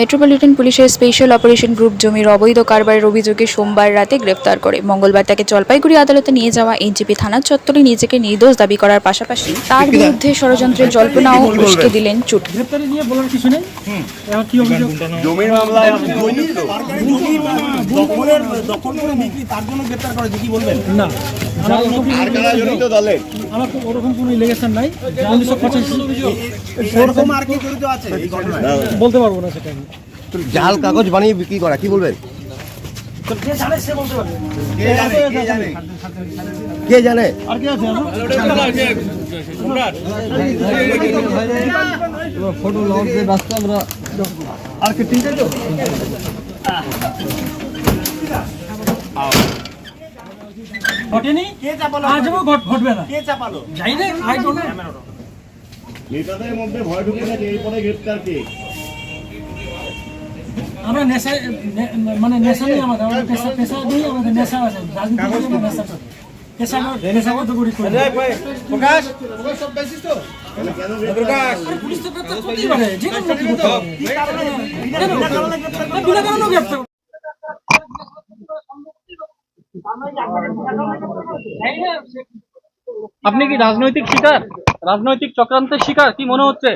Metropolitan পুলিশের special operation group জমির অবৈধ কারবারের অভিযোগে সোমবার রাতে গ্রেফতার করে মঙ্গলবার তাকে জলপাইগুড়ি আদালতে নিয়ে যাওয়া এনজিপি থানার চত্বরে নিজেকে নির্দোষ দাবি করার পাশাপাশি তার বিরুদ্ধে ষড়যন্ত্রের জল্পনাও উস্কে দিলেন চুট গ্রেপ্তারি নিয়ে বলার কিছু নেই এবার কি অভিযোগ জমির মামলায় দখলের দখল করে বিক্রি তার জন্য গ্রেপ্তার করেছে কি বলবেন না আমার তো ওরকম কোনো ইলেগেশন নাই। উনিশশো পঁচাশি। ওরকম আর কি জড়িত আছে? বলতে পারব না সেটা আমি। জাল কাগজ বানিয়ে বিক্রি করা কি বলবেন? যে জানে সে বলতে পারবে? কে জানে কে জানে? কে জানে? আর কি আছে ফটো লগ দিয়ে ব্যস্ত আমরা আর কি তিনটে তো? ঘটেনি? কে চাপালো? আজও ঘট- ঘটবে না। কে চাপালো? যাই না আই ডোন্ট নেতাদের মধ্যে ভয় ঢুকে গেছে এরপরে গ্রেপ্তার কে? আমরা নেশা মানে নেশা নেই আমাদের আমাদের পেশা পেশা নেই আমাদের নেশা আছে রাজনীতি করি না, নেশা পেশা নেশাগত করি? করি। কেন গ্রেপ্তার? আরে পুলিশ তো গ্রেপ্তার করতেই পারে যে কোনো? না, বিনা গ্রেপ্তার আপনি কি রাজনৈতিক শিকার? রাজনৈতিক চক্রান্তের শিকার? কি মনে হচ্ছে?